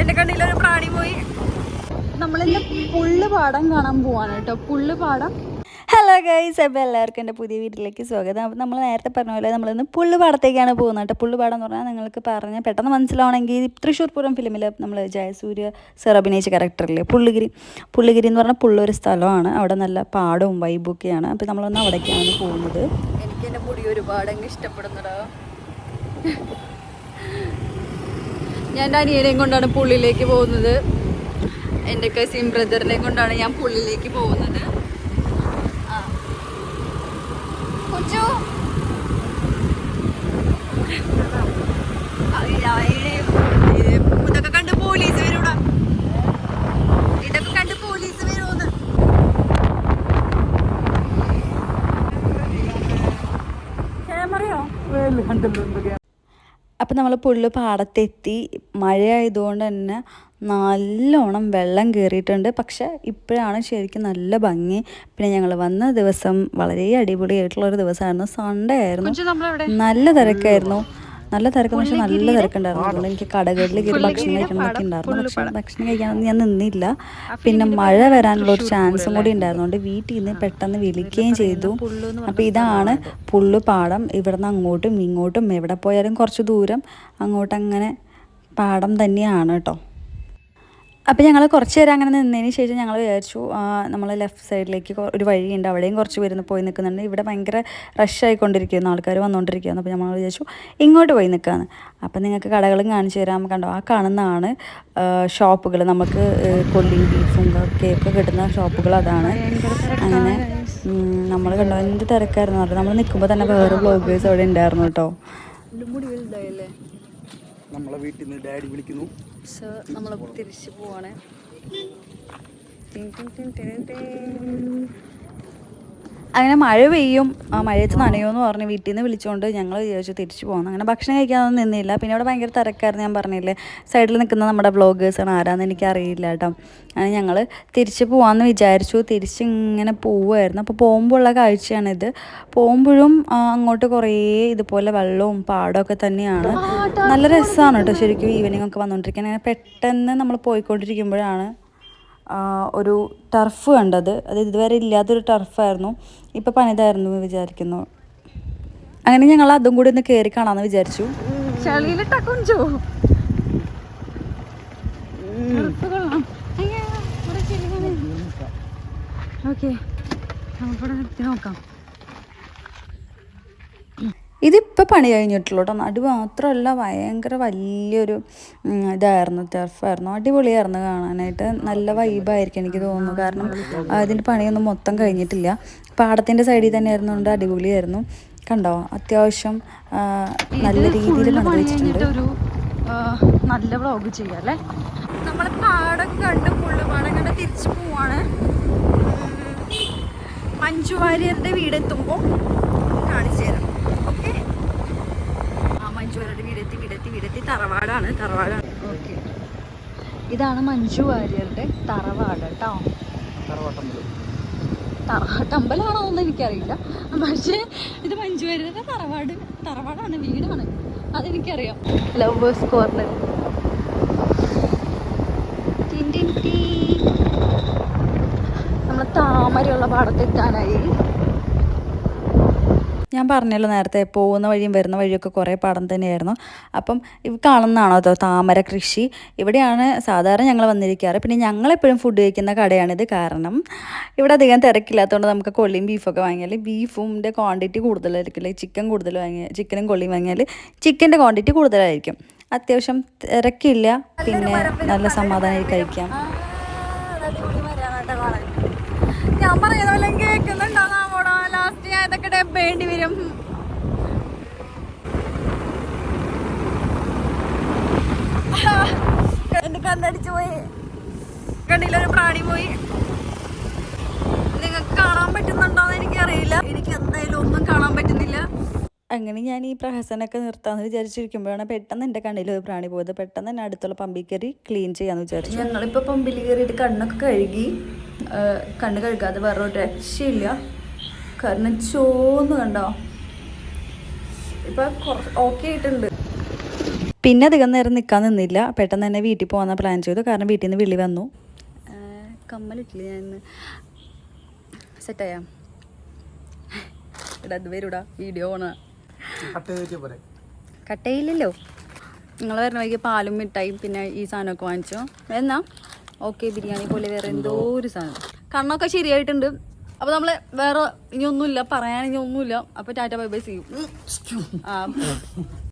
എന്റെ ഒരു പ്രാണി പോയി. നമ്മളിന്ന് പുള്ള് പാടം കാണാൻ പോവാണ് കേട്ടോ. പുള്ള് പാടം. ഹലോ ഗൈസ് അപ്പോൾ എല്ലാവർക്കും എന്റെ പുതിയ വീട്ടിലേക്ക് സ്വാഗതം. അപ്പോൾ നമ്മൾ നേരത്തെ പറഞ്ഞ പോലെ നമ്മളിന്ന് പുള്ളുപാടത്തേക്കാണ് പോകുന്നത് കേട്ടോ. പുള്ളുപാടം എന്ന് പറഞ്ഞാൽ നിങ്ങൾക്ക് പറഞ്ഞാൽ പെട്ടെന്ന് മനസ്സിലാവണമെങ്കിൽ തൃശ്ശൂർ പൂരം ഫിലിമിൽ നമ്മൾ ജയസൂര്യ സർ അഭിനയിച്ച ക്യാരക്ടറില്ലേ പുള്ളുഗിരി. പുള്ളുഗിരി എന്ന് പറഞ്ഞാൽ പുള്ളൊരു സ്ഥലമാണ്. അവിടെ നല്ല പാടവും വൈബൊക്കെയാണ് അപ്പോൾ നമ്മളൊന്ന് അവിടേക്കാണ് പോകുന്നത്. എനിക്ക് എന്റെ മുടി ഒരുപാട് ഇഷ്ടപ്പെടുന്നുണ്ടോ ഇഷ്ടപ്പെടുന്നടാ. ഞാൻ എന്റെ അനിയനെയും കൊണ്ടാണ് പുള്ളിലേക്ക് പോകുന്നത്. എന്റെ കസിൻ ബ്രദറിനെ കൊണ്ടാണ് ഞാൻ പുള്ളിലേക്ക് പോകുന്നത്. ആ. കൊച്ചു. ഇതൊക്കെ കണ്ട് പോലീസ് വരൂടാ. ഇതൊക്കെ കണ്ട് പോലീസ് വരുമോന്ന് ക്യാമറയോ അപ്പം നമ്മൾ പുള്ളു പാടത്തെത്തി മഴയായതുകൊണ്ട് തന്നെ നല്ലോണം വെള്ളം കയറിയിട്ടുണ്ട് പക്ഷെ ഇപ്പോഴാണ് ശരിക്കും നല്ല ഭംഗി. പിന്നെ ഞങ്ങൾ വന്ന ദിവസം വളരെ അടിപൊളിയായിട്ടുള്ള ഒരു ദിവസമായിരുന്നു. സൺഡേ ആയിരുന്നു. നല്ല തിരക്കായിരുന്നു. നല്ല തിരക്കും. പക്ഷെ നല്ല തിരക്കുണ്ടായിരുന്നു. എനിക്ക് കടകളിൽ കയറി ഭക്ഷണം കഴിക്കണമെന്നൊക്കെ ഉണ്ടായിരുന്നു. പക്ഷെ ഭക്ഷണം കഴിക്കാനൊന്നും ഞാൻ നിന്നില്ല. പിന്നെ മഴ വരാനുള്ള ഒരു ചാൻസും കൂടി ഉണ്ടായിരുന്നുകൊണ്ട് വീട്ടിൽ നിന്ന് പെട്ടെന്ന് വിളിക്കുകയും ചെയ്തു. അപ്പോൾ ഇതാണ് പുള്ളു പാടം. ഇവിടുന്ന് അങ്ങോട്ടും ഇങ്ങോട്ടും എവിടെ പോയാലും കുറച്ച് ദൂരം അങ്ങോട്ടങ്ങനെ പാടം തന്നെയാണ് കേട്ടോ. അപ്പോൾ ഞങ്ങൾ കുറച്ച് നേരം അങ്ങനെ നിന്നതിന് ശേഷം ഞങ്ങൾ വിചാരിച്ചു നമ്മൾ ലെഫ്റ്റ് സൈഡിലേക്ക് ഒരു വഴിയുണ്ട് അവിടെയും കുറച്ച് പേര് പോയി നിൽക്കുന്നുണ്ട് ഇവിടെ ഭയങ്കര റഷ് ആയിക്കൊണ്ടിരിക്കുന്നു ആൾക്കാർ വന്നുകൊണ്ടിരിക്കുകയാണ് അപ്പോൾ നമ്മൾ വിചാരിച്ചു ഇങ്ങോട്ട് പോയി നിൽക്കുകയാണ് അപ്പോൾ നിങ്ങൾക്ക് കടകളും കാണിച്ചു തരാം. കണ്ടോ ആ കാണുന്നതാണ് ഷോപ്പുകൾ നമുക്ക് കൊല്ലിയും ബീഫും കേക്കൊക്കെ കിട്ടുന്ന ഷോപ്പുകൾ അതാണ്. അങ്ങനെ നമ്മൾ കണ്ടോ എന്ത് തിരക്കായിരുന്നു. നമ്മൾ നിൽക്കുമ്പോൾ തന്നെ വേറെ ബ്ലോഗേഴ്സ് അവിടെ ഉണ്ടായിരുന്നു കേട്ടോ നമ്മളെ വീട്ടിൽ നിന്ന് ഡാഡി വിളിക്കുന്നു. സർ നമ്മൾ തിരിച്ചു പോവാണ്. അങ്ങനെ മഴ പെയ്യും. ആ മഴയത്ത് നനയുമെന്ന് പറഞ്ഞ് വീട്ടിൽ നിന്ന് വിളിച്ചുകൊണ്ട് ഞങ്ങൾ വിചാരിച്ചു തിരിച്ചു പോകുന്നു അങ്ങനെ ഭക്ഷണം കഴിക്കാനൊന്നും നിന്നില്ല. പിന്നെ അവിടെ ഭയങ്കര തിരക്കായിരുന്നു ഞാൻ പറഞ്ഞില്ലേ. സൈഡിൽ നിൽക്കുന്ന നമ്മുടെ ബ്ലോഗേഴ്സാണ് ആരാന്ന് എനിക്ക് അറിയില്ല കേട്ടോ. അങ്ങനെ ഞങ്ങൾ തിരിച്ച് പോകാമെന്ന് വിചാരിച്ചു. തിരിച്ച് ഇങ്ങനെ പോവുമായിരുന്നു അപ്പോൾ പോകുമ്പോഴുള്ള കാഴ്ചയാണിത്. പോകുമ്പോഴും അങ്ങോട്ട് കുറേ ഇതുപോലെ വെള്ളവും പാടമൊക്കെ തന്നെയാണ്. നല്ല രസമാണ് കേട്ടോ ശരിക്കും ഈവനിങ് ഒക്കെ വന്നുകൊണ്ടിരിക്കുന്നത് അങ്ങനെ പെട്ടെന്ന് നമ്മൾ പോയിക്കൊണ്ടിരിക്കുമ്പോഴാണ് ഒരു ടർഫ് കണ്ടത്. അത് ഇതുവരെ ഇല്ലാത്തൊരു ടർഫായിരുന്നു ഇപ്പം പണിതായിരുന്നു എന്ന് വിചാരിക്കുന്നു. അങ്ങനെ ഞങ്ങൾ അതും കൂടി ഒന്ന് കയറി കാണാമെന്ന് വിചാരിച്ചു. ചളിയിലിട്ടാ കൊഞ്ചോ? ഓക്കെ. നമുക്കിവിടെ നോക്കാം. ഇതിപ്പോൾ പണി കഴിഞ്ഞിട്ടുള്ളൂ കേട്ടോ നടു മാത്രമല്ല ഭയങ്കര വലിയൊരു ഇതായിരുന്നു. ടർഫായിരുന്നു അടിപൊളിയായിരുന്നു കാണാനായിട്ട്. നല്ല വൈബായിരിക്കും എനിക്ക് തോന്നുന്നു. കാരണം അതിന്റെ പണിയൊന്നും മൊത്തം കഴിഞ്ഞിട്ടില്ല. പാടത്തിന്റെ സൈഡിൽ തന്നെ ആയിരുന്നുകൊണ്ട് അടിപൊളിയായിരുന്നു. കണ്ടോ? അത്യാവശ്യം നല്ല രീതിയിൽ പണി ഒരു നല്ല വ്ളോഗ് ചെയ്യാം അല്ലേ നമ്മൾ പാടം കണ്ട് പുള്ളു പാടം കണ്ട് തിരിച്ചു പോവാണ്. മഞ്ജു വാര്യരുടെ വീടെത്തുമ്പോൾ കാണിച്ചു തരാം ഓക്കെ ആ മഞ്ജു വാര്യരുടെ വീടെത്തി വീടെത്തി വീടെത്തി തറവാടാണ് തറവാടാണ് ഓക്കെ. ഇതാണ് മഞ്ജു വാര്യരുടെ തറവാട് കേട്ടോ. തറവാട്ടമ്പലം. തറവാട്ടമ്പലാണോ എന്ന് എനിക്കറിയില്ല. പക്ഷേ ഇത് മഞ്ജു വാര്യരുടെ തറവാട് തറവാടാണ് വീടാണ്. അതെനിക്കറിയാം. ലവേഴ്സ് കോർണർ നമ്മൾ താമരയുള്ള പാടത്തെത്താനായി. ഞാൻ പറഞ്ഞല്ലോ നേരത്തെ പോകുന്ന വഴിയും വരുന്ന വഴിയൊക്കെ കുറേ പാടം തന്നെയായിരുന്നു. അപ്പം ഇവ കാണുന്നതാണോ അതോ താമര കൃഷി? ഇവിടെയാണ് സാധാരണ ഞങ്ങൾ വന്നിരിക്കാറ്. പിന്നെ ഞങ്ങളെപ്പോഴും ഫുഡ് കഴിക്കുന്ന കടയാണിത് കാരണം ഇവിടെ അധികം തിരക്കില്ലാത്തതുകൊണ്ട് നമുക്ക് കൊള്ളിയും ബീഫൊക്കെ വാങ്ങിയാൽ ബീഫിന്റെ ക്വാണ്ടിറ്റി കൂടുതലായിരിക്കില്ലേ? ചിക്കൻ കൂടുതൽ വാങ്ങിയ ചിക്കനും കൊള്ളിയും വാങ്ങിയാൽ ചിക്കന്റെ ക്വാണ്ടിറ്റി കൂടുതലായിരിക്കും. അത്യാവശ്യം തിരക്കില്ല. പിന്നെ നല്ല സമാധാനമായി കഴിക്കാം. ഞാൻ പറയുന്ന പോലെ കേൾക്കുന്നുണ്ടോ ലാസ്റ്റ് ഞാൻ ഇതൊക്കെ ഡബ്ബേണ്ടി വരും. എന്റെ കണ്ണടിച്ചു പോയി. കണ്ണിലൊരു പ്രാണി പോയി. നിങ്ങൾക്ക് കാണാൻ പറ്റുന്നുണ്ടോന്ന് എനിക്കറിയില്ല. എനിക്ക് എന്തായാലും ഒന്നും കാണാൻ പറ്റുന്നില്ല. അങ്ങനെ ഞാൻ ഈ പ്രഹസനമൊക്കെ നിർത്താമെന്ന് വിചാരിച്ചിരിക്കുമ്പോഴാണ് പെട്ടെന്ന് എന്റെ കണ്ണിൽ ഒരു പ്രാണി പോയത്. പെട്ടെന്ന് തന്നെ അടുത്തുള്ള പമ്പിൽ കയറി ക്ലീൻ ചെയ്യാമെന്ന് വിചാരിച്ചു. ഞങ്ങളിപ്പോൾ പമ്പിൽ കയറിയിട്ട് കണ്ണൊക്കെ കഴുകി കണ്ണ് കഴുകാതെ വേറെ ഒരു രക്ഷയില്ല. കാരണം ചോന്ന് കണ്ടോ? ഇപ്പം ഓക്കെ ആയിട്ടുണ്ട്. പിന്നെ അധികം നേരം നിൽക്കാൻ നിന്നില്ല. പെട്ടെന്ന് തന്നെ വീട്ടിൽ പോകാൻ പ്ലാൻ ചെയ്തു കാരണം വീട്ടിൽ നിന്ന് വിളി വന്നു. കമ്മലിട്ടില്ല ഞാൻ ഇന്ന് സെറ്റായാ ഇടാ അത് വരൂടാ. വീഡിയോ ഓണാ കട്ടയില്ലല്ലോ നിങ്ങൾ വരുന്ന വഴിക്ക് പാലും മിഠായും പിന്നെ ഈ സാധനമൊക്കെ വാങ്ങിച്ചോ. എന്നാ? ഓക്കെ ബിരിയാണി പോലെ വേറെ എന്തോ ഒരു സാധനം. കണ്ണൊക്കെ ശരിയായിട്ടുണ്ട്. അപ്പോൾ നമ്മൾ വേറെ ഇനി ഒന്നുമില്ല പറയാൻ ഇനി ഒന്നുമില്ല അപ്പോൾ ടാറ്റ ബൈ ബൈ ചെയ്യും ആ.